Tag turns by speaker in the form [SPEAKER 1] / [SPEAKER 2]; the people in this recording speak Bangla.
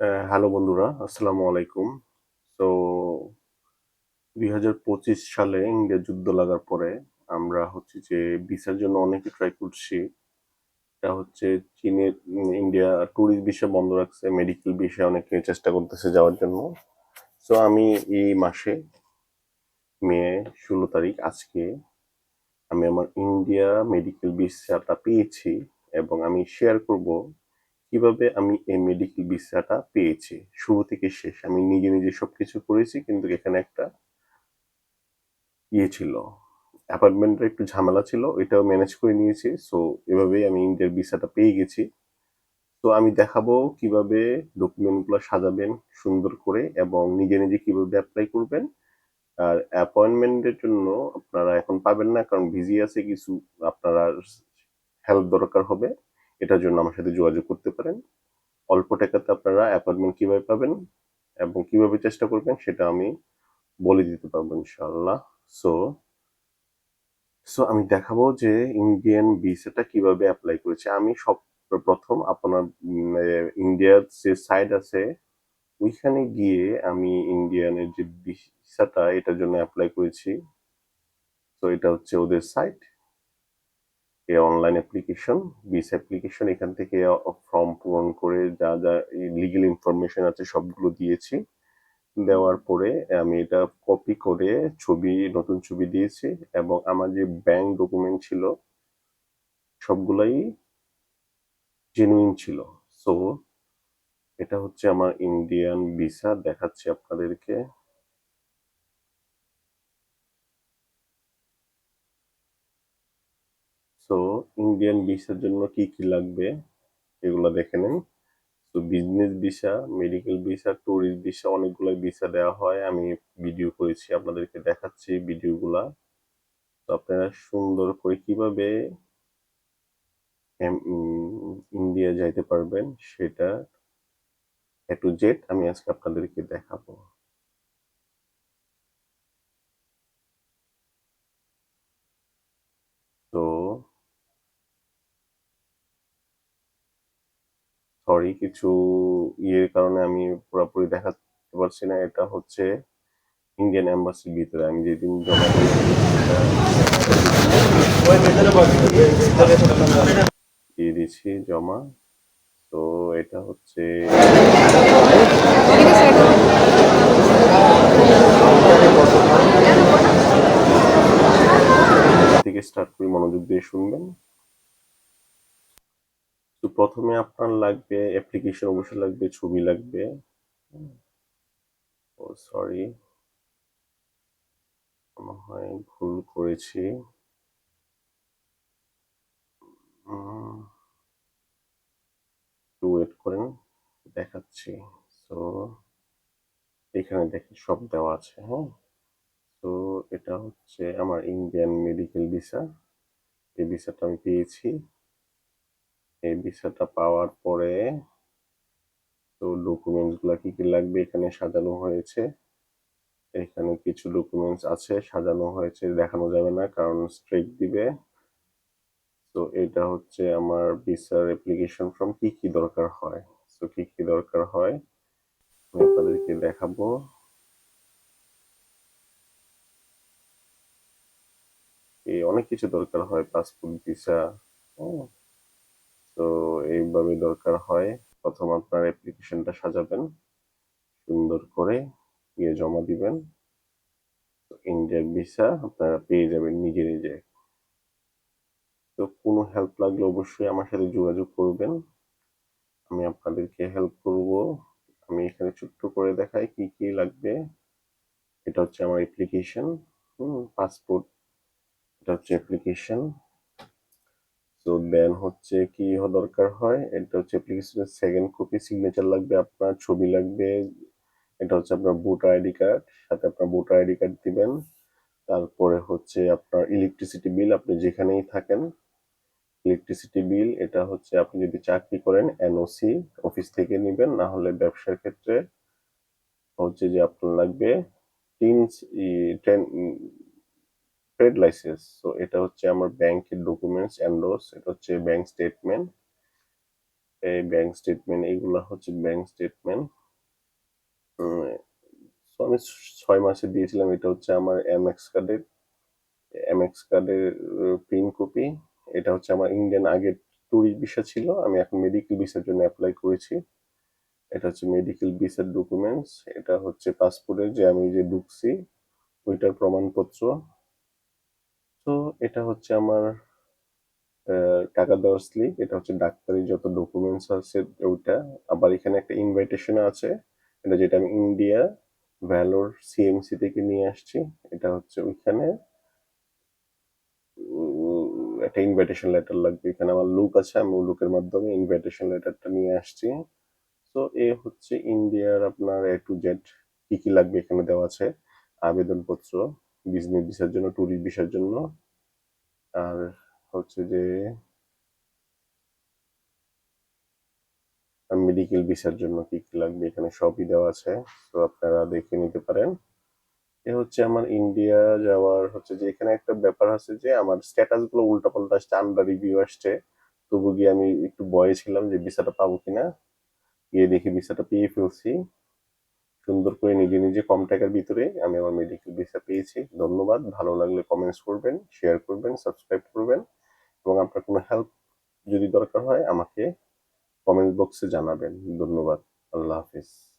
[SPEAKER 1] হ্যালো বন্ধুরা, আসসালামু আলাইকুম। তো দুই হাজার পঁচিশ সালে ইন্ডিয়া যুদ্ধ লাগার পরে আমরা হচ্ছে যে ভিসার জন্য অনেকে ট্রাই করছি। এটা হচ্ছে চীনের ইন্ডিয়া ট্যুরিস্ট ভিসা বন্ধ রাখছে মেডিকেল ভিসা অনেকে চেষ্টা করতেছে যাওয়ার জন্য। তো আমি এই মাসে, মে ষোলো তারিখ আজকে আমি আমার ইন্ডিয়া মেডিকেল ভিসাটা পেয়েছি এবং আমি শেয়ার করব কীভাবে আমি এই মেডিকেল ভিসাটা পেয়েছি? শুরু থেকে শেষ। আমি নিজে নিজে সবকিছু করেছি, কিন্তু এখানে একটা ইয়ে ছিল। অ্যাপার্টমেন্টের একটু ঝামেলা ছিল এটাও ম্যানেজ করে নিয়েছি। সো এভাবেই আমি ইন্ডিয়ার ভিসাটা পেয়ে গেছি। তো আমি দেখাবো কীভাবে ডকুমেন্টগুলো সাজাবেন সুন্দর করে এবং নিজে নিজে কীভাবে অ্যাপ্লাই করবেন। আর অ্যাপয়েন্টমেন্টের জন্য আপনারা এখন পাবেন না, কারণ বিজি আছে, কিছু আপনারা হেল্প দরকার হবে। এটার জন্য আমার সাথে যোগাযোগ করতে পারেন। অল্প টাকাতে আপনারা অ্যাপয়েন্টমেন্ট কীভাবে পাবেন এবং কীভাবে চেষ্টা করবেন সেটা আমি বলে দিতে পারব ইনশাল্লাহ সো সো আমি দেখাবো যে ইন্ডিয়ান ভিসাটা কীভাবে অ্যাপ্লাই করেছে। আমি সব, প্রথম আপনার ইন্ডিয়ার যে সাইট আছে, ওইখানে গিয়ে আমি ইন্ডিয়ানের যে ভিসাটা এটার জন্য অ্যাপ্লাই করেছি। তো এটা হচ্ছে ওদের সাইট এই অনলাইন অ্যাপ্লিকেশন ভিসা অ্যাপ্লিকেশন এখান থেকে ফর্ম পূরণ করে যা যা লিগেল ইনফরমেশন আছে সবগুলো দিয়েছি। দেওয়ার পরে আমি এটা কপি করে ছবি, নতুন ছবি দিয়েছি এবং আমার যে ব্যাংক ডকুমেন্ট ছিল, সবগুলাই জেনুইন ছিল। সো এটা হচ্ছে আমার ইন্ডিয়ান ভিসা দেখাচ্ছি আপনাদেরকে। সো ইন্ডিয়ান ভিসার জন্য কি কি লাগবে? এগুলো দেখে নিন। তো business visa medical visa tourist visa অনেকগুলো ভিসা দেওয়া হয়। আমি ভিডিও করেছি, আপনাদেরকে দেখাচ্ছি ভিডিওগুলা তো আপনারা সুন্দর করে কীভাবে ইন্ডিয়া যাইতে পারবেন, সেটা এ টু জেড আমি আজকে আপনাদেরকে দেখাবো তো সরি কিছু ইয়ের কারণে আমি পুরোপুরি দেখাতে পারছি না। এটা হচ্ছে ইন্ডিয়ান এম্বাসির ভিতরে। আমি যেদিন জমা দিয়ে দিয়েছি জমা। তো এটা হচ্ছে স্টার্ট করি, মনোযোগ দিয়ে শুনবেন। প্রথমে আপনার লাগবে অ্যাপ্লিকেশন অবশ্যই লাগবে, ছবি লাগবে। ও সরি মনে হয় ভুল করেছি। একটু ওয়েট করেন, দেখাচ্ছি। তো এখানে দেখি সব দেওয়া আছে হ্যাঁ? তো এটা হচ্ছে আমার ইন্ডিয়ান মেডিকেল ভিসা এই ভিসাটা আমি পেয়েছি। এই ভিসাটা পাওয়ার পরে তো ডকুমেন্টসগুলা কি কি লাগবে এখানে সাজানো হয়েছে? এখানে কিছু ডকুমেন্টস আছে, সাজানো হয়েছে, দেখানো যাবে না কারণ স্ট্রাইক দিবে। তো এটা হচ্ছে আমার ভিসার অ্যাপ্লিকেশন ফর্ম কি কি দরকার হয়? তো কি কি দরকার হয়? আমি আপনাদেরকে দেখাবো। এই অনেক কিছু দরকার হয় পাসপোর্ট ভিসা তো এইভাবে দরকার হয়। প্রথম আপনার অ্যাপ্লিকেশনটা সাজাবেন, সুন্দর করে গিয়ে জমা দিবেন। ইন্ডিয়ার ভিসা আপনারা পেয়ে যাবেন নিজে নিজে। তো কোনো হেল্প লাগলে অবশ্যই আমার সাথে যোগাযোগ করবেন। আমি আপনাদেরকে হেল্প করব। আমি এখানে ছোট্ট করে দেখাই কি কি লাগবে। এটা হচ্ছে আমার অ্যাপ্লিকেশন হুম পাসপোর্ট এটা হচ্ছে অ্যাপ্লিকেশন তো দেন হচ্ছে কি দরকার হয়? এটা হচ্ছে অ্যাপ্লিকেশনের সেকেন্ড কপি সিগনেচার লাগবে, আপনার ছবি লাগবে, এটা হচ্ছে আপনার ভোটার আইডি কার্ড সাথে আপনার ভোটার আইডি কার্ড দিবেন। তারপরে হচ্ছে আপনার ইলেকট্রিসিটি বিল আপনি যেখানেই থাকেন ইলেকট্রিসিটি বিল এটা হচ্ছে আপনি যদি চাকরি করেন এনওসি অফিস থেকে নেবেন, না হলে ব্যবসার ক্ষেত্রে। হচ্ছে যে আপনার লাগবে টেন ট্রেড লাইসেন্স সো এটা হচ্ছে আমার ব্যাংকের ডকুমেন্টস এন্ডোস এটা হচ্ছে ব্যাংক স্টেটমেন্ট এই ব্যাংক স্টেটমেন্ট এগুলা হচ্ছে ব্যাংক স্টেটমেন্ট সো আমি ছয় মাসে দিয়েছিলাম, এটা হচ্ছে আমার এমএক্স কার্ডের এমএক্স কার্ডের প্রিন্ট কপি এটা হচ্ছে আমার ইন্ডিয়ান আগের ট্যুরিস্ট ভিসা ছিল, আমি এখন মেডিকেল ভিসার জন্য অ্যাপ্লাই করেছি। এটা হচ্ছে মেডিকেল ভিসার ডকুমেন্টস এটা হচ্ছে পাসপোর্টের যে আমি যে ঢুকছি, ওইটার প্রমাণপত্র। তো এটা হচ্ছে আমার টাকা দেওয়ার স্লিপ, এটা হচ্ছে ডাক্তারি যত ডকুমেন্টস আছে ওইটা। আবার এখানে একটা ইনভাইটেশন আছে, এটা যেটা আমি ইন্ডিয়া ভ্যালোর সিএমসি থেকে নিয়ে আসছি, এটা হচ্ছে ওইখানে। একটা ইনভাইটেশন লেটার লাগবে এখানে, আমার লুক আছে, আমি লুকের মাধ্যমে ইনভাইটেশন লেটারটা নিয়ে আসছি। তো এ হচ্ছে ইন্ডিয়ার আপনার এ টু জেড কি কি লাগবে এখানে দেওয়া আছে? আবেদনপত্র। বিজনেস ভিসার জন্য ট্যুরিস্ট ভিসার জন্য। আর হচ্ছে যে মেডিকেল ভিসার জন্য কি কি লাগবে এখানে সবই দেওয়া আছে। তো আপনারা দেখে নিতে পারেন। এ হচ্ছে আমার ইন্ডিয়া যাওয়ার হচ্ছে যে, এখানে একটা ব্যাপার আছে যে, আমার স্ট্যাটাসগুলো উল্টাপাল্টা আসছে আন্ডার রিভিউ আসছে। তবু গিয়ে আমি একটু ভয়ে ছিলাম যে ভিসাটা পাবো কিনা। গিয়ে দেখি ভিসাটা পেয়ে ফেলছি। সুন্দর করে নিজে নিজে কম টাকার ভিতরে আমি আমার মেডিকেল ভিসা পেয়েছি। ধন্যবাদ। ভালো লাগলে কমেন্টস করবেন শেয়ার করবেন সাবস্ক্রাইব করবেন এবং আপনার কোনো হেল্প যদি দরকার হয় আমাকে কমেন্ট বক্সে জানাবেন। ধন্যবাদ। আল্লাহ হাফিজ।